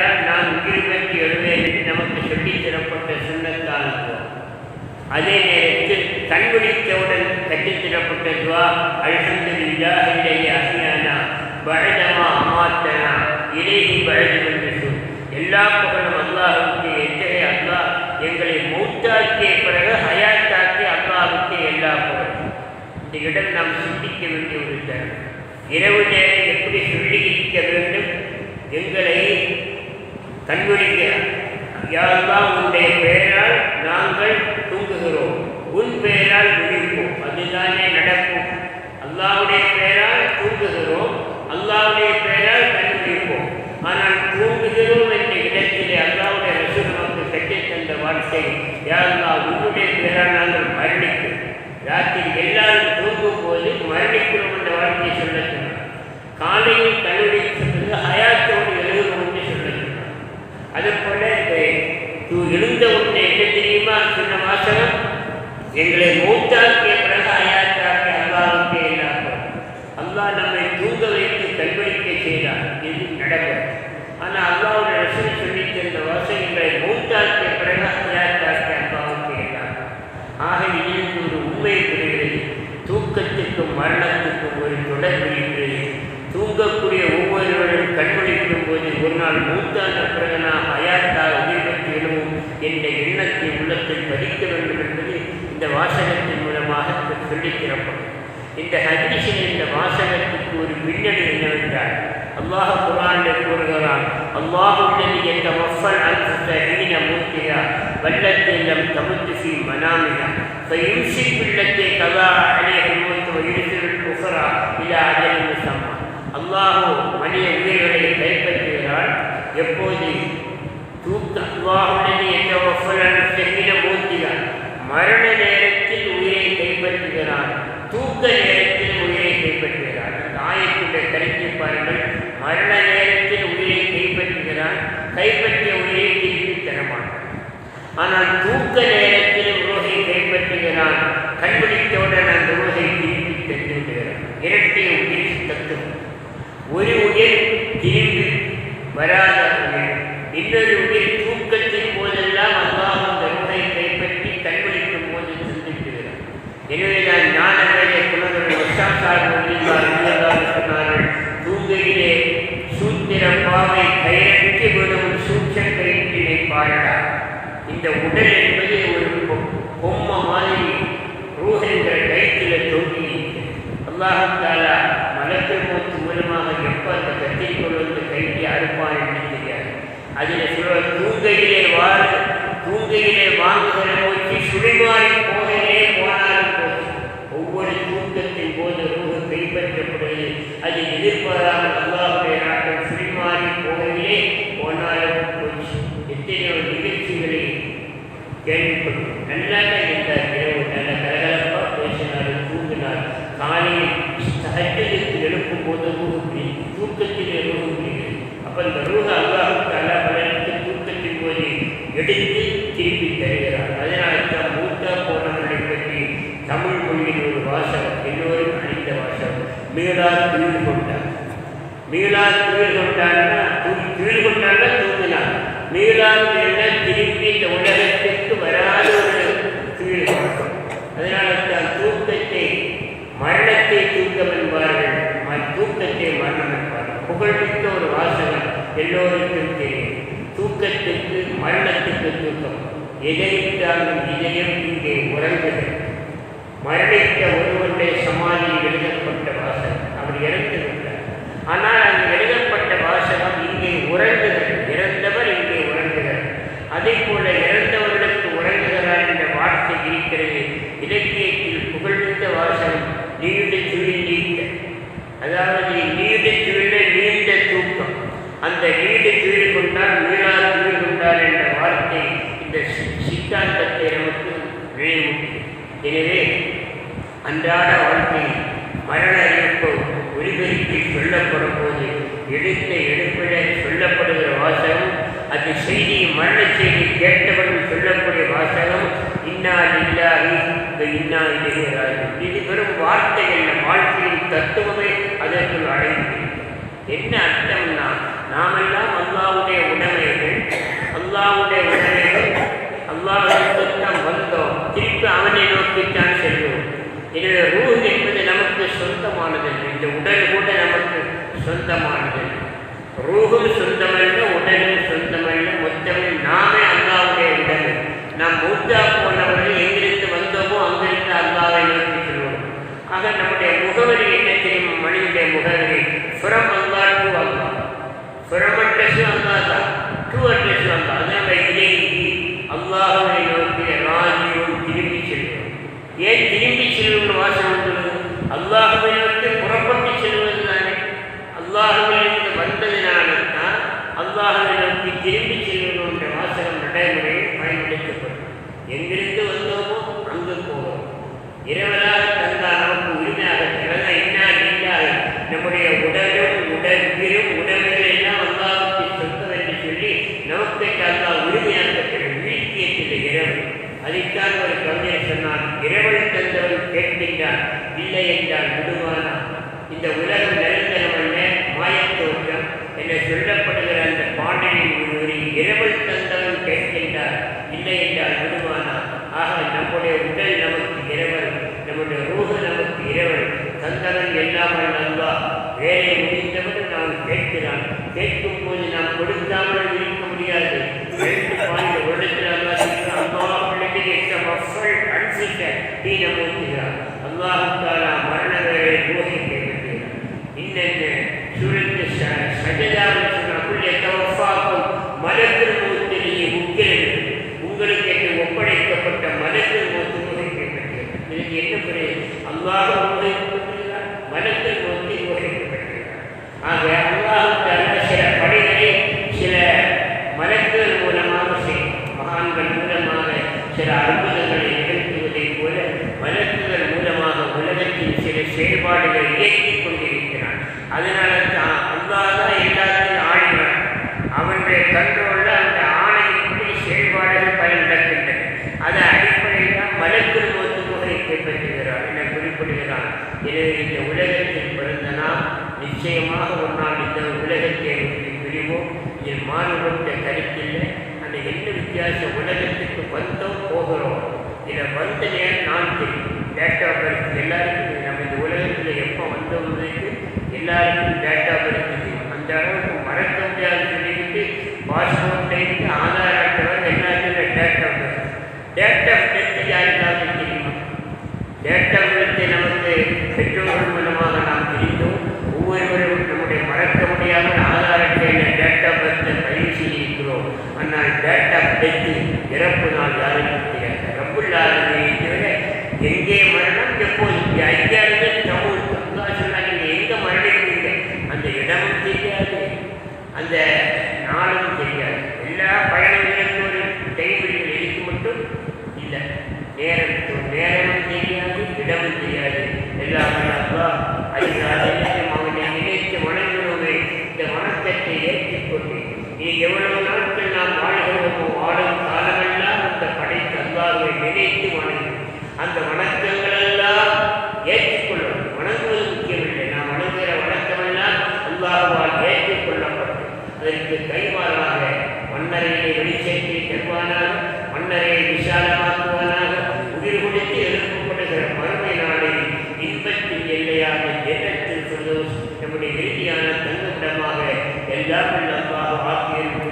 நான் உயிர் பெற்று எழுவேன் என்று நமக்கு சொல்லி தரப்பட்ட சுண்ணத்தால் அதே நேரத்தில் கண்பிடித்தவுடன் கட்டித் தரப்பட்ட துவா அல்ஹம்துலில்லாஹ் அகியானா பழதமா அமாத்தனா இலேஹி பழது என்று சொல். எல்லா புகழும் அல்லாஹுக்கு எத்தகைய அல்லாஹ். எங்களை மௌத்தாக்கிய பிறகு ஹயாத்தாக்கி அல்லாஹுக்கு எல்லா புகழும். இந்த இடம் நாம் சிந்திக்க வேண்டிய ஒரு தரம். இரவு நேரம் எப்படி சொல்லி இருக்க வேண்டும்? எங்களை கண்விழிக்க யாரெல்லாம் உன்னுடைய பெயரால் நாங்கள் தூங்குகிறோம். உன் பெயரால் விழிப்போம். அதுதானே நடக்கும். அல்லாவுடைய பெயரால் தூங்குகிறோம். அல்லாவுடைய பெயரால் கண்விழிப்போம் ஆனால் தூங்குகிறோம் என்ற இடத்திலே அல்லாவுடைய ரசூல் நமக்கு கட்டி தந்த வார்த்தை யாரெல்லாம் உன்னுடைய பெயரால் நாங்கள் மரணிக்கிறோம். ராத்திரி எல்லாரும் தூங்கும் போது மரணிக்கிறோம் என்ற வார்த்தையை சொல்ல காலையில் கல்லூரி சொல்றது ஹயாத்தோடு எழுதுகிறோம் என்று சொல்ல சொன்னார் அதே போல இந்த தூ எழுந்த உடனே என்ன தெரியுமா சொன்ன எங்களை மூத்தாக்கிய பிறகு ஹயாத்தாக்கிய அல்லாவுக்கு எல்லாம் அல்லாஹ் நம்மை தூங்க வைத்து கல்வழிக்க செய்தார் இது நடக்கும் ஆனால் அல்லாவுடைய ரசூல் சொல்லி தந்த எங்களை மூத்தாக்கிய பிறகு ஹயாத்தாக்கிய அல்லாவுக்கு எல்லாம் ஆக இதிலிருந்து ஒரு உண்மை புரிகிறது தூக்கத்துக்கும் மரணத்துக்கும் ஒரு தொடர்பு இருக்கிறது தூங்கக்கூடிய ஒவ்வொருவரும் கண்மொழிக்கும் போது ஒரு நாள் மூத்தான பிறகு நாம் அயாத்தாக உயிர்பற்றி எழுவோம் என்ற எண்ணத்தை உள்ளத்தில் பதிக்க வேண்டும் என்பது இந்த வாசகத்தின் மூலமாக சொல்லித் தரப்படும் இந்த ஹதீஸில் இந்த வாசகத்துக்கு ஒரு பின்னணி என்னவென்றால் அல்லாஹ் குரானில் கூறுகிறான் அல்லாஹ் உள்ளது என்ற மஃபல் அல்ஃபீன மூர்த்தியா வல்லத்தில் லம் தமுத்து ஃபி மனாமினா فيمسك التي قضى عليها الموت ويرسل الاخرى الى اجل مسمى அல்லாஹ் மனித உயிர்களை கைப்பற்றுகிறான் எப்போது தூக்க அல்லாஹுடன் என்ற மஃபல் மரண நேரத்தில் உயிரை கைப்பற்றுகிறான் தூக்க நேரத்தில் உயிரை கைப்பற்றுகிறான் அந்த ஆயத்துடைய கருத்தை பாருங்கள். மரண நேரத்தில் உயிரை கைப்பற்றுகிறான் கைப்பற்றிய உயிரை திருப்பி தரமாட்டான் ஆனால் தூக்க நேரத்தில் உலகை கைப்பற்றுகிறான் கண்பிடித்தவுடன் அந்த உலகை திருப்பி தந்து விடுகிறான் இரட்டை உயிர் தத்துவம். ஒரு உயிர் திரும்பி வராத உயிர் இன்னொரு உயிர் தூக்கத்தின் போதெல்லாம் அல்லாஹ் அந்த உலகை கைப்பற்றி கண்பிடிக்கும் போது சிந்திக்கிறார் எனவே நான் ஞானவேலை குலங்கள் சூத்திர பாவை கையெழுத்தி விடும் சூட்ச பாடடா இந்த உடல் என்பது ஒரு பொம்மை மாதிரி ரூஹ் என்ற கயிற்றில் தொங்கி அல்லாஹாலா மலக்கு மூத்து மூலமாக எப்போ அந்த கத்திரிக்கொள் வந்து கைட்டி அறுப்பான் என்று தெரியாது. அதில் சொல்ல தூங்கையிலே வாழ் தூங்கையிலே வாங்குகிற மூச்சு சுழிமாறி போகையிலே போனாலும் போச்சு ஒவ்வொரு தூக்கத்தின் போது ரூஹு அதை அது எதிர்பாராமல் அல்லாஹுடைய நாட்கள் சிறுமாறி போகவே போனாலும் போச்சு. எத்தனையோ நிகழ்ச்சிகளை கேள்விப்படும் நல்லாக இருந்தார். இரவு நல்ல கலகலப்பாக பேசினார் தூங்கினார். காலையில் சகஜத்தில் எழுப்பும் போது ரூஹு தூக்கத்தில் ரூஹு அப்போ இந்த ரூஹ அல்லாஹுக்கு அல்லா பலனுக்கு தூக்கத்தின் போது எடுத்து திருப்பி தருகிறார் அதனால தான் மூத்தா போனவர்களை பற்றி தமிழ் மொழியில் ஒரு வாசகம் எல்லோரும் அணிந்த வாசகம் மீளா துயில் கொண்டார் மீளா துயில் கொண்டான்னா துயில் துயில் கொண்டான்னா தூங்கினார். மீளா என்ன திரும்பி இந்த உலகத்திற்கு வராத ஒரு துயில் கொண்டார் அதனால தான் தூக்கத்தை மரணத்தை தூக்கம் என்பார்கள். தூக்கத்தை மரணம் என்பார்கள். புகழ்மிக்க ஒரு வாசகம் எல்லோருக்கும் தெரியும். தூக்கத்துக்கு மரணத்துக்கு தூக்கம். எதையிட்டாலும் இதயம் இங்கே உறங்குது மரணித்த ஒருவருடைய சமாதியில் எழுதப்பட்ட வாசகம். அவர் இறந்து ஆனால் அங்கு எழுதப்பட்ட வாசகம் இங்கே உறங்குகிறது. இறந்தவர் இங்கே உறங்குகிறார். அதே போல இறந்தவர்களுக்கு உறங்குகிறார் என்ற வார்த்தை இருக்கிறது. இலக்கியத்தில் புகழ்ந்த வாசகம் நீண்ட சுழி நீண்ட. அதாவது நீண்ட சுழில நீண்ட தூக்கம். அந்த நீண்ட சுழி கொண்டால் மீளா சுழி கொண்டால் என்ற வார்த்தை இந்த சித்தாந்தத்தை நமக்கு நினைவூட்டுகிறது எனவே அன்றாட வாழ்க்கையில் மரண இருப்போம் விரிப்பில் சொல்லப்படும் போது எடுத்த எடுப்பிட சொல்லப்படுகிற வாசகம் அந்த செய்தியை மரண செய்தி கேட்டவர்கள் சொல்லக்கூடிய வாசகம் இன்னா இல்லாது இன்னா இல்லையாது இது வெறும் வார்த்தைகள் வாழ்க்கையின் தத்துவமே அதற்குள் அடைந்து என்ன அர்த்தம்னா நாமெல்லாம் அல்லாவுடைய உடமைகள் அல்லாவுடைய உடமைகள் அல்லாவுடைய வந்தோம். திருப்பி அவனை நோக்கித்தான் செல்வோம். எனவே ரூஹி உணவை சொந்தமானது. இந்த உடல் கூட நமக்கு சொந்தமானது. ரூகும் சொந்தமல்ல உடலும் சொந்தமல்ல. மொத்தமே நாமே அல்லாவுடைய உடல் நாம் மூத்தா போனவர்கள் எங்கிருந்து வந்தோமோ அங்கிருந்து அல்லாவை நோக்கி செல்வோம். ஆக நம்முடைய முகவரி என்ன தெரியும்? மனிதனுடைய முகவரி. From Allah to Allah from அட்ரஸும் Allah தான். டு அட்ரஸும் அல்லா அதான் அல்லாஹுடைய அல்லாஹுவை நோக்கி ராஜியும் திரும்பி செல்வோம் ஏன் திரும்பி செல்வம்னு வாசம் வந்துள்ளது அல்லாஹுவை நோக்கி புறப்பட்டு செல்வது தானே? அல்லாஹுவிலிருந்து வந்ததினால்தான் அல்லாஹுவை நோக்கி திரும்பி செல்வது என்ற வாசகம் நடைமுறையில் பயன்படுத்தப்படும் எங்கிருந்து வந்தோமோ அங்கு போவோம் இரவலாக தந்தால் நமக்கு உரிமையாக கிடந்த என்ன இல்லாத நம்முடைய உடலும் உடல் உடற்பிலும் உடல்கள் எல்லாம் அல்லாவுக்கு சொந்தம் என்று சொல்லி நமக்கு அல்லா உரிமையாக்கப்பட்ட வீழ்த்தியத்தில் இரவு அதைத்தான் ஒரு கவிஞர் சொன்னார் இரவல் தந்தவன் கேட்கின்றான் இல்லை என்றால் விடுவானா இந்த உலகம் நிரந்தரம் மாயத்தோற்றம் என்று சொல்லப்படுகிற அந்த பாடலின் ஒரு இரவல் தந்தவன் கேட்கின்றார் இல்லை என்றால் விடுவானா ஆக நம்முடைய உடல் நமக்கு இரவல் நம்முடைய ரூஹு நமக்கு இரவல் தந்தவன் எல்லாமல் அல்லா. வேலை முடிந்தவன் நாம் கேட்கிறான். கேட்கும் போது நாம் கொடுக்காமல் இருக்க முடியாது. ரெண்டு பாய்ந்த அல்லா சொல்கிறான் அல்லாஹ் பிள்ளைகள் எட்ட மக்கள் அன்சிக்க நீ நமக்குகிறார் அல்லாஹு ஆக அல்லாஹ் சில படைகளை சில மலக்குகள் மூலமாக மகான்கள் மூலமாக சில அற்புதங்களை நிகழ்த்துவதைப் போல மலக்குகள் மூலமாக உலகத்தின் சில செயல்பாடுகளை இயக்கிக் கொண்டிருக்கிறான். அதனால தான் அல்லாஹ் தான் எல்லாத்தையும் ஆடினான் அவனுடைய கண்ட்ரோல்ல அந்த ஆணையின்படி செயல்பாடுகள் பல நடக்கின்றன அதை அடிப்படையில் தான் மலக்குள் மோத்து முகை கைப்பற்றுகிறார் என குறிப்பிடுகிறான் எனவே இந்த உலகத்தில் பிறந்த நாம் நிச்சயமாக ஒரு நாள் இந்த உலகத்தை விட்டு பிரிவோம் இதில் மாறுபட்ட கருத்தில்லை அந்த என்ன வித்தியாசம் உலகத்துக்கு வந்தோம் போகிறோம் இதை வந்த நேரம் நான் தெரியும். டேட்டா பர்த் எல்லாருக்கும் நம்ம இந்த உலகத்தில் எப்போ வந்தவங்களுக்கு எல்லாருக்கும் டேட்டா பர்த் தெரியும். அந்த அளவுக்கு மறக்க முடியாது சொல்லிட்டு பாஸ்போர்ட் டைத்து ஆதார் அட்டை எல்லாத்தையும் date of birth date of death யாருக்காவது தெரியுமா டேட் ஆஃப் பர்த்தை நமக்கு பெற்றோர்கள் மூலமாக நாம் தெரிந்தோம் ஒவ்வொருவரும் நம்முடைய மறக்க முடியாமல் ஆதார் அட்டையில் டேட் ஆஃப் பர்த்தை பதிவு செய்திருக்கிறோம் ஆனால் டேட் ஆஃப் டெத்து இறப்பு நாள் யாருக்கும் தெரியாது ரப்புல்லாருமே தவிர எங்கே மரணம் எப்போது ஐயாவது தமிழ் சொன்னாங்க நீங்கள் எங்கே மரணிக்கிறீங்க அந்த இடமும் தெரியாது அந்த நாளும் தெரியாது எல்லா பயணங்களுக்கும் ஒரு டைமில் எதுக்கு மட்டும் இல்லை நேரம் நேரமும் தெரியாது இடமும் தெரியாது எல்லாமே அப்பா அதனால அவனை நினைத்து வணங்குவதை இந்த வணக்கத்தை ஏற்றுக்கொண்டு நீ எவ்வளவு நாட்கள் நாம் வாழ்கிறோமோ வாழும் காலமெல்லாம் அந்த படைத்த அல்லாவை நினைத்து வணங்கும். அந்த வணக்கங்கள் எல்லாம் ஏற்றுக்கொள்ளணும். வணங்குவது முக்கியமில்லை. நாம் வணங்குகிற வணக்கமெல்லாம் அல்லாஹ்வால் ஏற்றுக்கொள்ளப்படும் அதற்கு கைமாறாக மன்னரையை வெளிச்சேற்றி தருவானாக மன்னரை விசாலமாக்குவானாக உயிர் கொடுத்து எழுப்பப்படுகிற மறுமை நாளை இன்பத்தின் எல்லையாக எண்ணத்தில் சொல்லும் நம்முடைய இறுதியான தங்குமிடமாக எல்லாம் அல்லாஹ் ஆக்கியல்